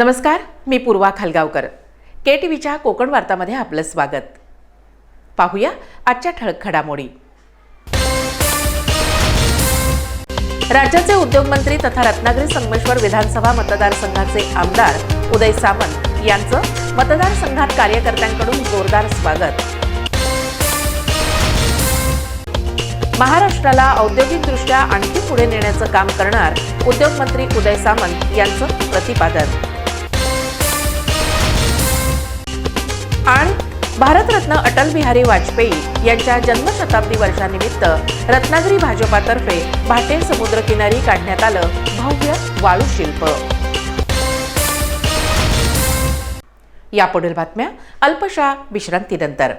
नमस्कार मी पूर्वा खालगावकर. के टी व्हीच्या कोकण वार्तामध्ये आपलं स्वागत. पाहूया आजच्या ठळक घडामोडी. राज्याचे उद्योगमंत्री तथा रत्नागिरी संगमेश्वर विधानसभा मतदारसंघाचे आमदार उदय सामंत यांचं मतदारसंघात कार्यकर्त्यांकडून जोरदार स्वागत. महाराष्ट्राला औद्योगिकदृष्ट्या आणखी पुढे नेण्याचं काम करणार उद्योगमंत्री उदय सामंत यांचं प्रतिपादन. आणि भारतरत्न अटल बिहारी वाजपेयी यांच्या जन्मशताब्दी वर्षानिमित्त रत्नागिरी भाजपातर्फे भाटे समुद्रकिनारी काढण्यात आलं भव्य वाळू शिल्प. यापुढील बातम्या अल्पशा विश्रांतीनंतर.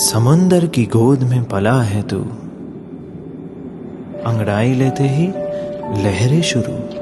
समंदर की गोद में पला है तू। अंगड़ाई लेते ही लहरें शुरू।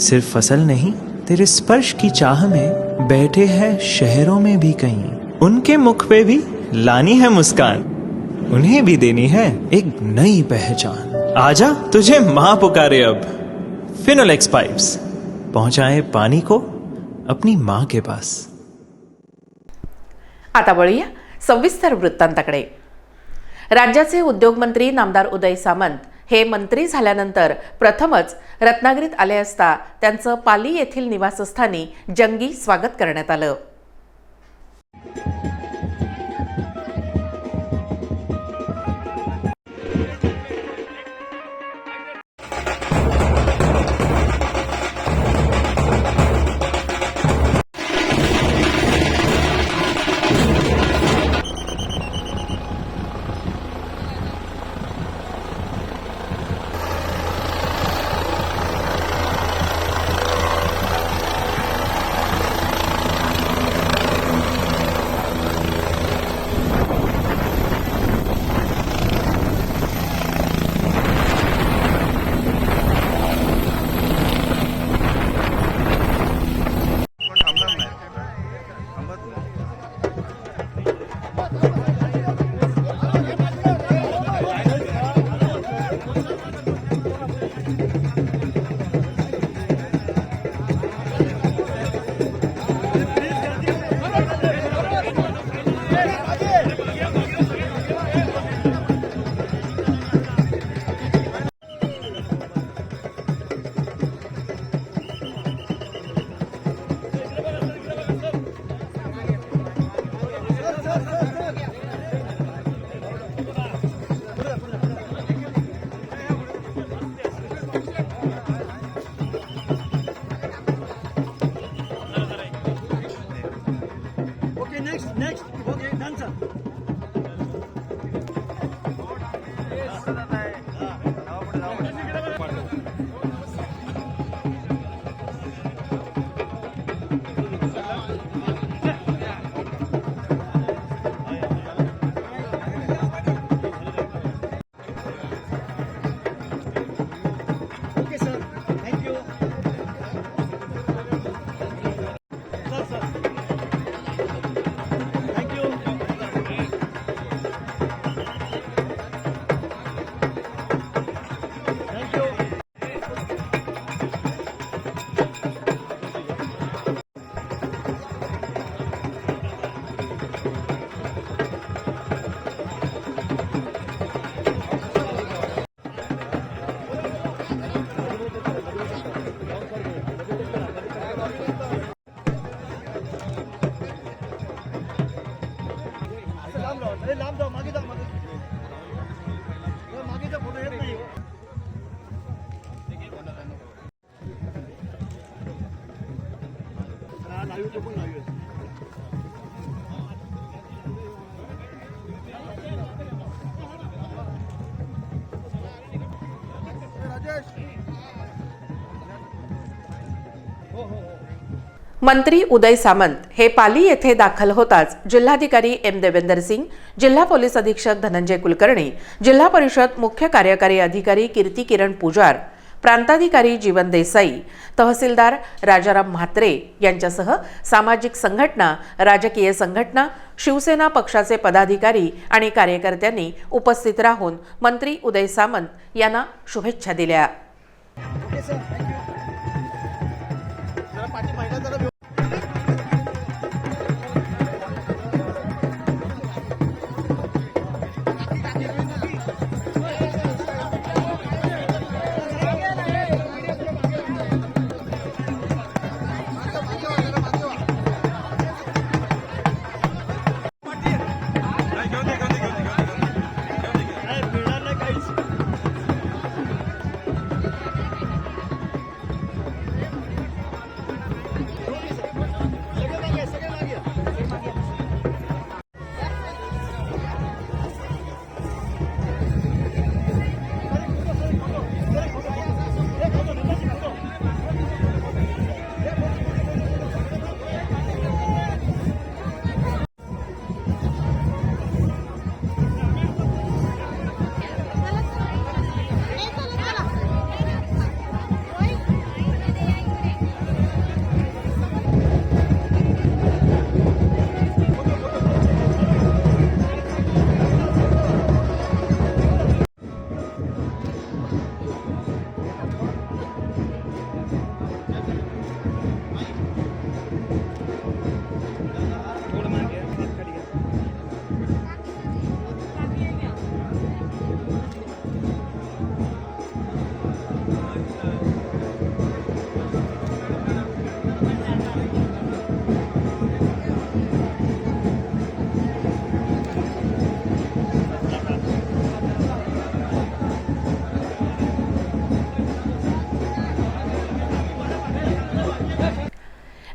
सिर्फ़ फ़सल नहीं, तेरे स्पर्श की चाह में बैठे हैं शहरों में भी कहीं। उनके मुख पे भी लानी है मुस्कान। उन्हें भी देनी है एक नई पहचान। आजा, तुझे माँ पुकारे अब। फिनोलेक्स पाइप्स पहुँचाए पानी को अपनी माँ के पास। आता वळूया सविस्तर वृत्तांताकडे राज्याचे उद्योगमंत्री नामदार उदय सामंत हे मंत्री झाल्यानंतर प्रथमच रत्नागिरीत आले असता त्यांचं पाली येथील निवासस्थानी जंगी स्वागत करण्यात आलं. मंत्री उदय सामंत हे पाली येथे दाखल होताच. जिल्हाधिकारी एम देवेंदर सिंग जिल्हा पोलीस अधीक्षक धनंजय कुलकर्णी जिल्हा परिषद मुख्य कार्यकारी अधिकारी कीर्ती किरण पुजार प्रांताधिकारी जीवन देसाई तहसीलदार राजाराम म्हात्रे यांच्यासह सामाजिक संघटना राजकीय संघटना शिवसेना पक्षाचे पदाधिकारी आणि कार्यकर्त्यांनी उपस्थित राहून मंत्री उदय सामंत यांना शुभेच्छा दिल्या.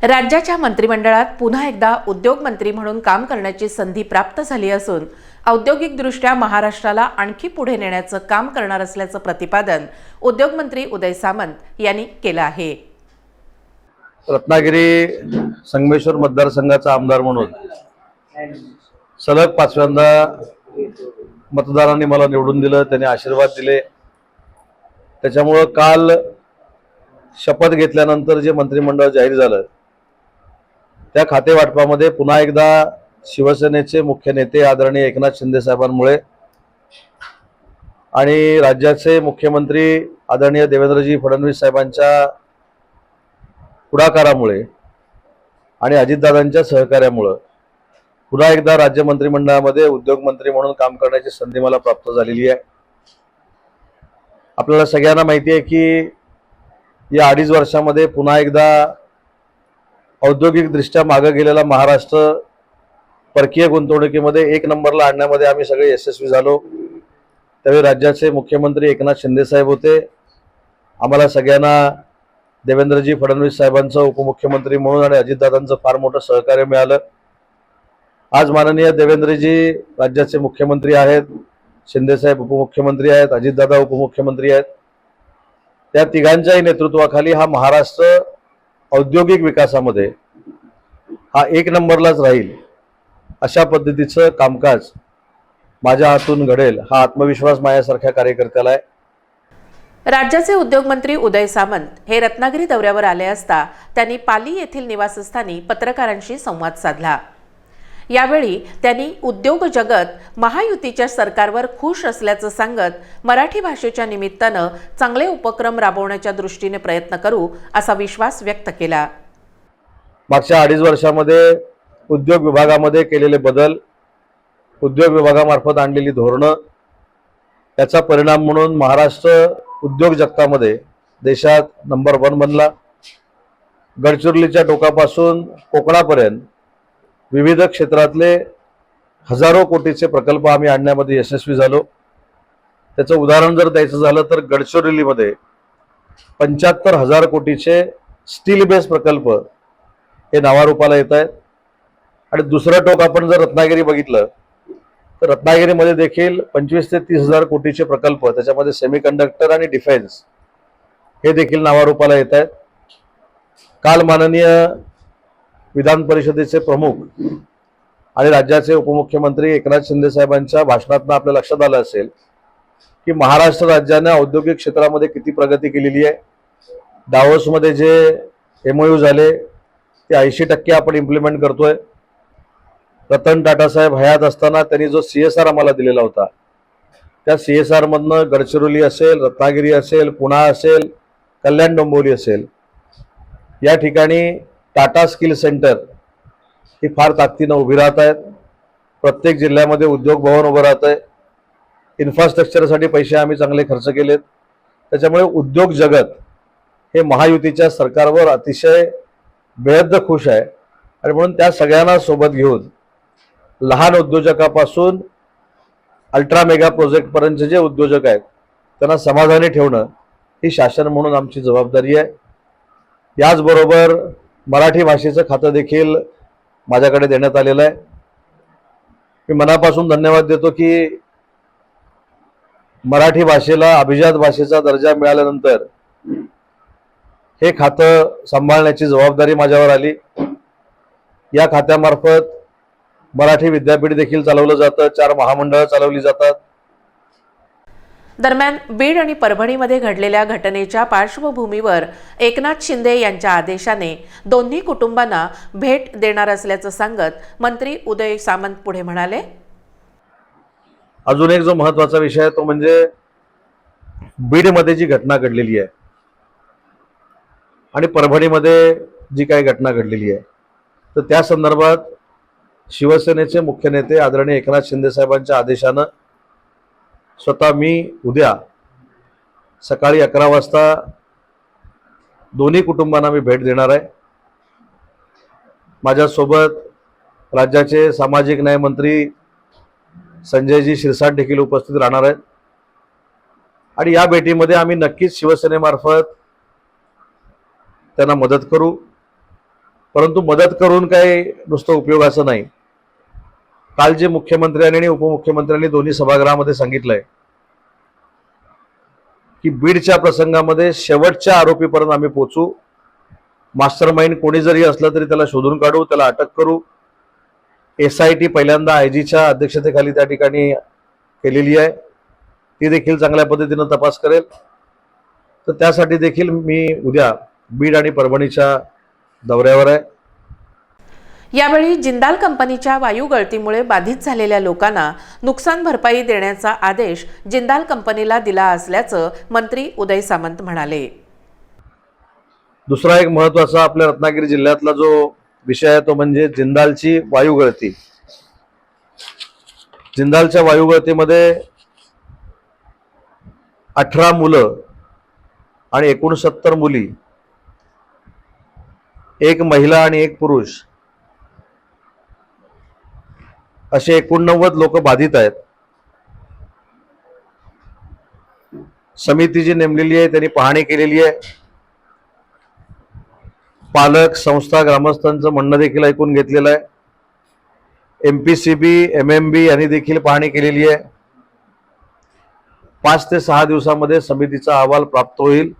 राज्याच्या मंत्रिमंडळात पुन्हा एकदा उद्योगमंत्री म्हणून काम करण्याची संधी प्राप्त झाली असून औद्योगिकदृष्ट्या महाराष्ट्राला आणखी पुढे नेण्याचं काम करणार असल्याचं प्रतिपादन उद्योगमंत्री उदय सामंत यांनी केलं आहे. रत्नागिरी संगमेश्वर मतदारसंघाचा आमदार म्हणून सलग पाचव्यांदा मतदारांनी मला निवडून दिलं त्यांनी आशीर्वाद दिले. त्याच्यामुळं काल शपथ घेतल्यानंतर जे मंत्रिमंडळ जाहीर झालं त्या खातेवाटपामध्ये पुन्हा एकदा शिवसेनेचे मुख्य नेते आदरणीय एकनाथ शिंदे साहेबांमुळे आणि राज्याचे मुख्यमंत्री आदरणीय देवेंद्रजी फडणवीस साहेबांच्या पुढाकारामुळे आणि अजितदादांच्या सहकार्यामुळं पुन्हा एकदा राज्य मंत्रिमंडळामध्ये उद्योगमंत्री म्हणून काम करण्याची संधी मला प्राप्त झालेली आहे. आपल्याला सगळ्यांना माहिती आहे की या अडीच वर्षामध्ये पुन्हा एकदा औद्योगिकदृष्ट्या मागं गेलेला महाराष्ट्र परकीय गुंतवणुकीमध्ये एक नंबरला आणण्यामध्ये आम्ही सगळे यशस्वी झालो. त्यावेळी राज्याचे मुख्यमंत्री एकनाथ शिंदेसाहेब होते. आम्हाला सगळ्यांना देवेंद्रजी फडणवीस साहेबांचं उपमुख्यमंत्री म्हणून आणि अजितदादांचं फार मोठं सहकार्य मिळालं. आज माननीय देवेंद्रजी राज्याचे मुख्यमंत्री आहेत शिंदेसाहेब उपमुख्यमंत्री आहेत अजितदादा उपमुख्यमंत्री आहेत. त्या तिघांच्याही नेतृत्वाखाली हा महाराष्ट्र औद्योगिक विकासामध्ये हा एक नंबरलाच राहील अशा पद्धतीचं कामकाज माझ्या हातून घडेल हा आत्मविश्वास माझ्यासारख्या कार्यकर्त्याला आहे. राज्याचे उद्योगमंत्री उदय सामंत हे रत्नागिरी दौऱ्यावर आले असता त्यांनी पाली येथील निवासस्थानी पत्रकारांशी संवाद साधला. यावेळी त्यांनी उद्योग जगत महायुतीच्या सरकारवर खुश असल्याचं सांगत मराठी भाषेच्या निमित्तानं चांगले उपक्रम राबवण्याच्या दृष्टीने प्रयत्न करू असा विश्वास व्यक्त केला. मागच्या अडीच वर्षामध्ये उद्योग विभागामध्ये केलेले बदल उद्योग विभागामार्फत आणलेली धोरणं याचा परिणाम म्हणून महाराष्ट्र उद्योग जगतामध्ये देशात नंबर वन बनला. गडचिरोलीच्या टोकापासून कोकणापर्यंत विविध क्षेत्रातले हजारो कोटीचे प्रकल्प आम्ही आणण्यामध्ये यशस्वी झालो. त्याचं उदाहरण जर द्यायचं झालं तर गडचिरोलीमध्ये पंच्याहत्तर हजार कोटीचे स्टील बेस प्रकल्प हे नावारूपाला येत आहेत. आणि दुसरं टोक आपण जर रत्नागिरी बघितलं तर रत्नागिरीमध्ये देखील पंचवीस ते तीस हजार कोटीचे प्रकल्प त्याच्यामध्ये सेमीकंडक्टर आणि डिफेन्स हे देखील नावारूपाला येत आहेत. काल माननीय विधान परिषदेचे प्रमुख आणि राज्याचे उपमुख्यमंत्री एकनाथ शिंदे साहेबांच्या भाषणातून आपल्या लक्षात आलं असेल की महाराष्ट्र राज्याने औद्योगिक क्षेत्रामध्ये किती प्रगती केलेली आहे. डावोसमध्ये जे एमओयू झाले ते ऐंशी टक्के आपण इम्प्लिमेंट करतोय. रतन टाटा साहेब हयात असताना त्यांनी जो सी एस आर आम्हाला दिलेला होता त्या सी एस आरमधनं गडचिरोली असेल रत्नागिरी असेल पुणा असेल कल्याण डोंबिवली असेल या ठिकाणी टाटा स्किल सेंटर ही फार ताकदीनं उभी राहत आहेत. प्रत्येक जिल्ह्यामध्ये उद्योग भवन उभं राहत आहे. इन्फ्रास्ट्रक्चरसाठी पैसे आम्ही चांगले खर्च केलेत. त्याच्यामुळे उद्योग जगत हे महायुतीच्या सरकारवर अतिशय बेहद्द खुश आहे. आणि म्हणून त्या सगळ्यांना सोबत घेऊन लहान उद्योजकापासून अल्ट्रा मेगा प्रोजेक्टपर्यंतचे जे उद्योजक आहेत त्यांना समाधानी ठेवणं ही शासन म्हणून आमची जबाबदारी आहे. याचबरोबर मराठी भाषेचं खातं देखील माझ्याकडे देण्यात आलेलं आहे. मी मनापासून धन्यवाद देतो की मराठी भाषेला अभिजात भाषेचा दर्जा मिळाल्यानंतर हे खातं सांभाळण्याची जबाबदारी माझ्यावर आली. या खात्यामार्फत मराठी विद्यापीठ देखील चालवलं जातं चार महामंडळं चालवली जातात. दरम्यान बीड आणि परभणीमध्ये घडलेल्या घटनेच्या पार्श्वभूमीवर एकनाथ शिंदे यांच्या आदेशाने दोन्ही कुटुंबांना भेट देणार असल्याचं सांगत मंत्री उदय सामंत पुढे म्हणाले. अजून एक जो महत्त्वाचा विषय आहे तो म्हणजे बीडमध्ये जी घटना घडलेली आहे आणि परभणीमध्ये जी काही घटना घडलेली आहे तर त्या संदर्भात शिवसेनेचे मुख्य नेते आदरणीय एकनाथ शिंदे साहेबांच्या आदेशानं स्वतः मी उद्या सकाळी अकरा वाजता दोन्ही कुटुंबांना मी भेट देणार आहे. माझ्यासोबत राज्याचे सामाजिक न्याय मंत्री संजयजी शिरसाट देखील उपस्थित राहणार आहेत. आणि या भेटीमध्ये आम्ही नक्कीच शिवसेनेमार्फत त्यांना मदत करू. परंतु मदत करून काही नुसतं उपयोगाचं नाही. काल जे मुख्यमंत्र्यांनी आणि उपमुख्यमंत्र्यांनी दोन्ही सभागृहामध्ये सांगितलंय की बीडच्या प्रसंगामध्ये शेवटच्या आरोपीपर्यंत आम्ही पोचू. मास्टर माइंड कोणी जरी असलं तरी त्याला शोधून काढू त्याला अटक करू. एस आय टी पहिल्यांदा आय जीच्या अध्यक्षतेखाली त्या ठिकाणी केलेली आहे. ती देखील चांगल्या पद्धतीनं तपास करेल. तर त्यासाठी देखील मी उद्या बीड आणि परभणीच्या दौऱ्यावर आहे. यावेळी जिंदाल कंपनीच्या वायू गळतीमुळे बाधित झालेल्या लोकांना नुकसान भरपाई देण्याचा आदेश जिंदाल कंपनीला दिला असल्याचं मंत्री उदय सामंत म्हणाले. दुसरा एक महत्त्वाचा आपल्या रत्नागिरी जिल्ह्यातला जो विषय आहे तो म्हणजे जिंदालची वायू गळती. जिंदालच्या वायू गळतीमध्ये अठरा मुलं आणि एकोणसत्तर मुली एक महिला आणि एक पुरुष असे एकोणनव्वद लोक बाधित आहेत. समिती जी नेमलेली आहे त्यांनी पाहणी केलेली आहे. पालक संस्था ग्रामस्थांचं म्हणणं देखील ऐकून घेतलेलं आहे. M P C B M M B यांनी देखील पाहणी केलेली आहे. पाच ते सहा दिवसामध्ये समितीचा अहवाल प्राप्त होईल.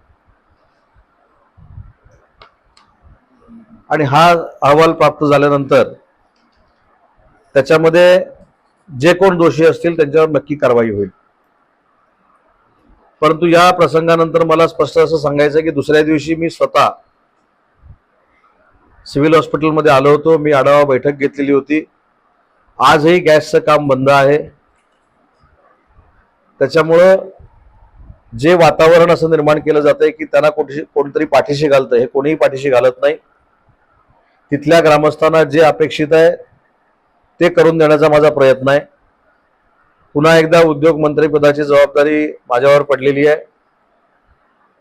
आणि हा अहवाल प्राप्त झाल्यानंतर त्याच्यामध्ये जे कोण दोषी असतील त्यांच्यावर नक्की कारवाई होईल. परंतु या प्रसंगानंतर मला स्पष्ट असं सांगायचं की दुसऱ्या दिवशी मी स्वतः सिव्हिल हॉस्पिटलमध्ये आलो होतो. मी आढावा बैठक घेतलेली होती. आजही गॅसचं काम बंद आहे. त्याच्यामुळं जे वातावरण असं निर्माण केलं जातंय की त्यांना कोणती कोणतरी पाठीशी घालतं हे कोणीही पाठीशी घालत नाही. तिथल्या ग्रामस्थांना जे अपेक्षित आहे ते करून देण्याचा माझा प्रयत्न आहे. पुन्हा एकदा उद्योग मंत्रिपदाची जबाबदारी माझ्यावर पडलेली आहे.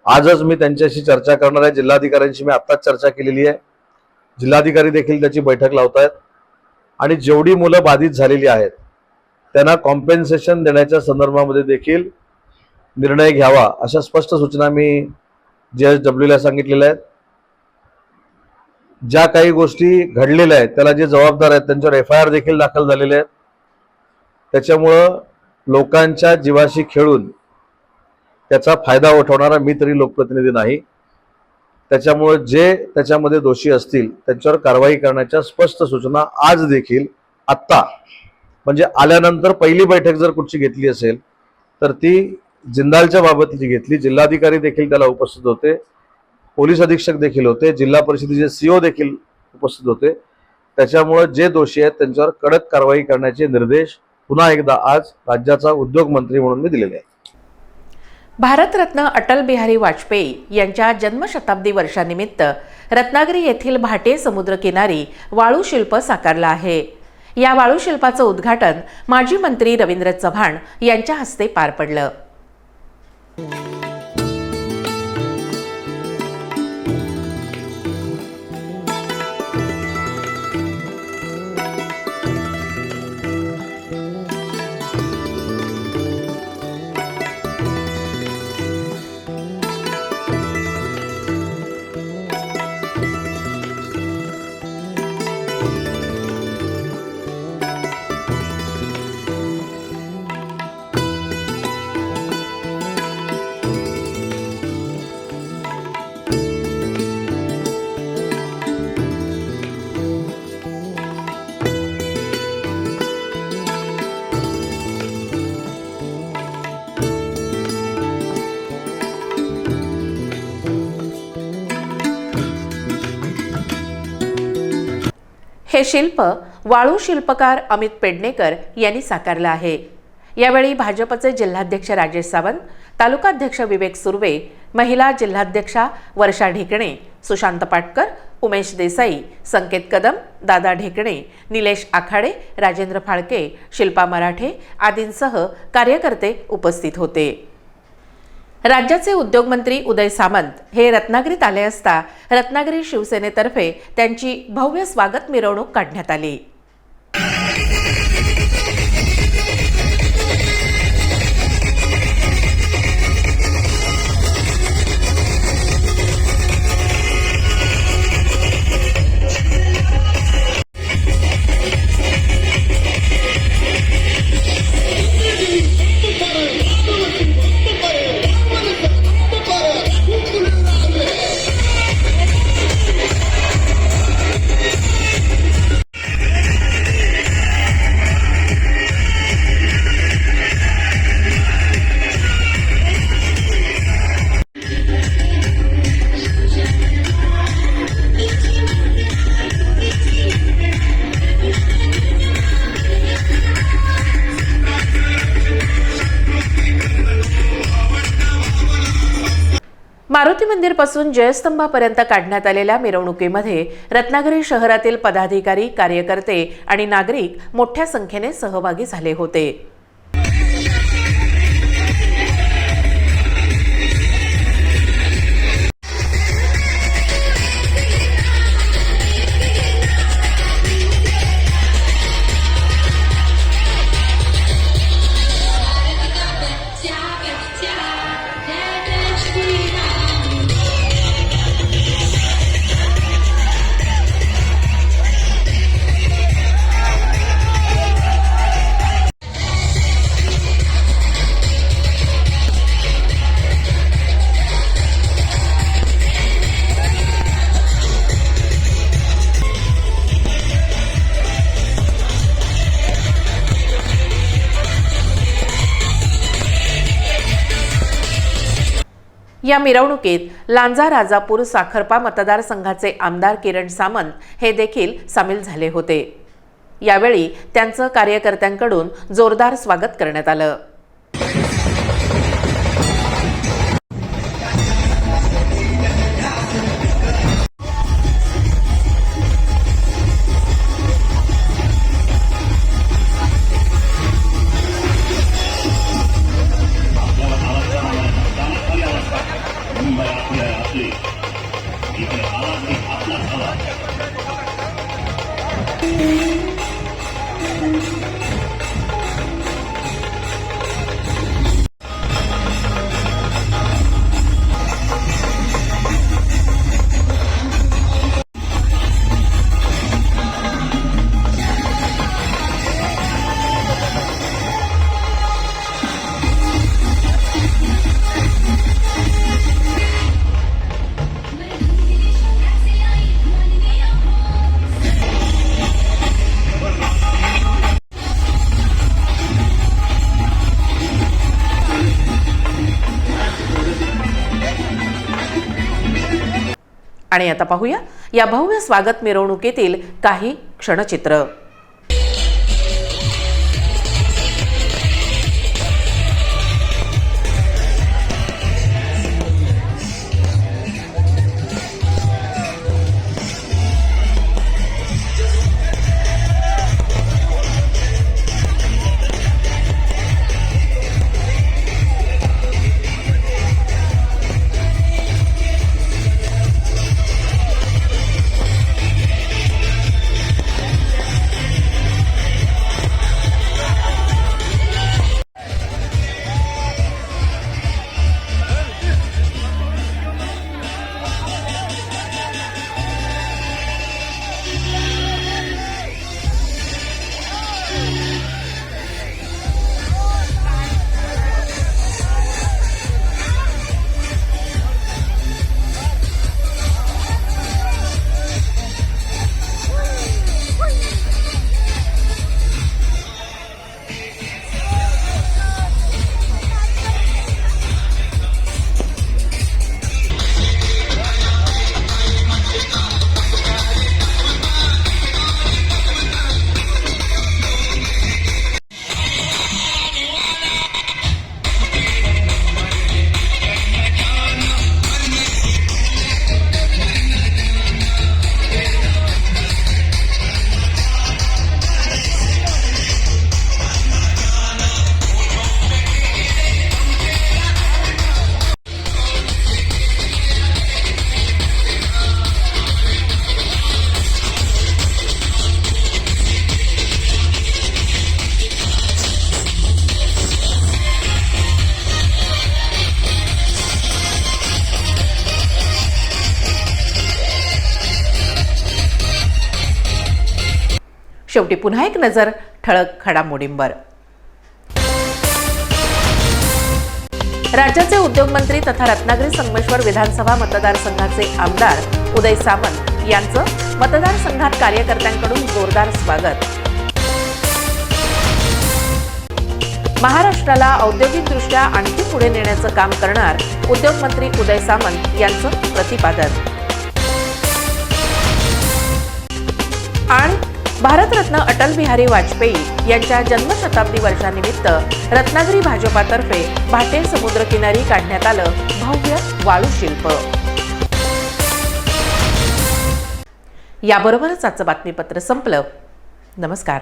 आजच मी त्यांच्याशी चर्चा करणार आहे. जिल्हाधिकाऱ्यांशी मी आत्ताच चर्चा केलेली आहे. जिल्हाधिकारी देखील त्याची बैठक लावत आहेत आणि जेवढी मुलं बाधित झालेली आहेत त्यांना कॉम्पेन्सेशन देण्याच्या संदर्भामध्ये देखील निर्णय घ्यावा अशा स्पष्ट सूचना मी जे एस डब्ल्यूला सांगितलेल्या आहेत. ज्या काही गोष्टी घडलेल्या आहेत त्याला जे जबाबदार आहेत त्यांच्यावर एफ आय आर देखील दाखल झालेले आहेत. त्याच्यामुळं लोकांच्या जीवाशी खेळून त्याचा फायदा उठवणारा मी तरी लोकप्रतिनिधी नाही. त्याच्यामुळं जे त्याच्यामध्ये दोषी असतील त्यांच्यावर कारवाई करण्याच्या स्पष्ट सूचना आज देखील आत्ता म्हणजे आल्यानंतर पहिली बैठक जर कुठची घेतली असेल तर ती जिंदालच्या बाबतीची घेतली जिल्हाधिकारी देखील त्याला उपस्थित होते. पोलीस अधीक्षक देखील होते जिल्हा परिषदेचे सीओ देखील उपस्थित होते. त्याच्यामुळे जे दोषी आहेत त्यांच्यावर कडक कारवाई करण्याचे निर्देश पुन्हा एकदा आज राज्याचा उद्योग मंत्री म्हणून मी दिलेले आहेत. भारतरत्न अटल बिहारी वाजपेयी यांच्या जन्मशताब्दी वर्षानिमित्त रत्नागिरी येथील भाटे समुद्रकिनारी वाळू शिल्प साकारलं आहे. या वाळू शिल्पाचं उद्घाटन माजी मंत्री रवींद्र चव्हाण यांच्या हस्ते पार पडलं. हे शिल्प वाळू शिल्पकार अमित पेडणेकर यांनी साकारलं आहे. यावेळी भाजपचे जिल्हाध्यक्ष राजेश सावंत तालुकाध्यक्ष विवेक सुर्वे महिला जिल्हाध्यक्षा वर्षा ढेकणे सुशांत पाटकर उमेश देसाई संकेत कदम दादा ढेकणे निलेश आखाडे राजेंद्र फाळके शिल्पा मराठे आदींसह कार्यकर्ते उपस्थित होते. राज्याचे उद्योगमंत्री उदय सामंत हे रत्नागिरीत आले असता रत्नागिरी शिवसेनेतर्फे त्यांची भव्य स्वागत मिरवणूक काढण्यात आली. मंदिरपासून जयस्तंभापर्यंत काढण्यात आलेल्या मिरवणुकीमध्ये रत्नागिरी शहरातील पदाधिकारी कार्यकर्ते आणि नागरिक मोठ्या संख्येने सहभागी झाले होते. या मिरवणुकीत लांजा राजापूर साखरपा मतदारसंघाचे आमदार किरण सामंत हे देखील सामील झाले होते. यावेळी त्यांचं कार्यकर्त्यांकडून जोरदार स्वागत करण्यात आलं. आणि आता पाहूया या भव्य स्वागत मिरवणुकीतील काही क्षणचित्र. शेवटी पुन्हा एक नजर ठळक घडामोडींवर. राज्याचे उद्योगमंत्री तथा रत्नागिरी संगमेश्वर विधानसभा मतदारसंघाचे आमदार उदय सामंत यांचं मतदारसंघात कार्यकर्त्यांकडून जोरदार स्वागत. महाराष्ट्राला औद्योगिकदृष्ट्या आणखी पुढे नेण्याचं काम करणार उद्योगमंत्री उदय सामंत यांचं प्रतिपादन. आणि भारतरत्न अटल बिहारी वाजपेयी यांच्या जन्मशताब्दी वर्षानिमित्त रत्नागिरी भाजपातर्फे भाटे समुद्रकिनारी काढण्यात आलं भव्य वाळू शिल्प. याबरोबरच आजचं बातमीपत्र संपलं. नमस्कार.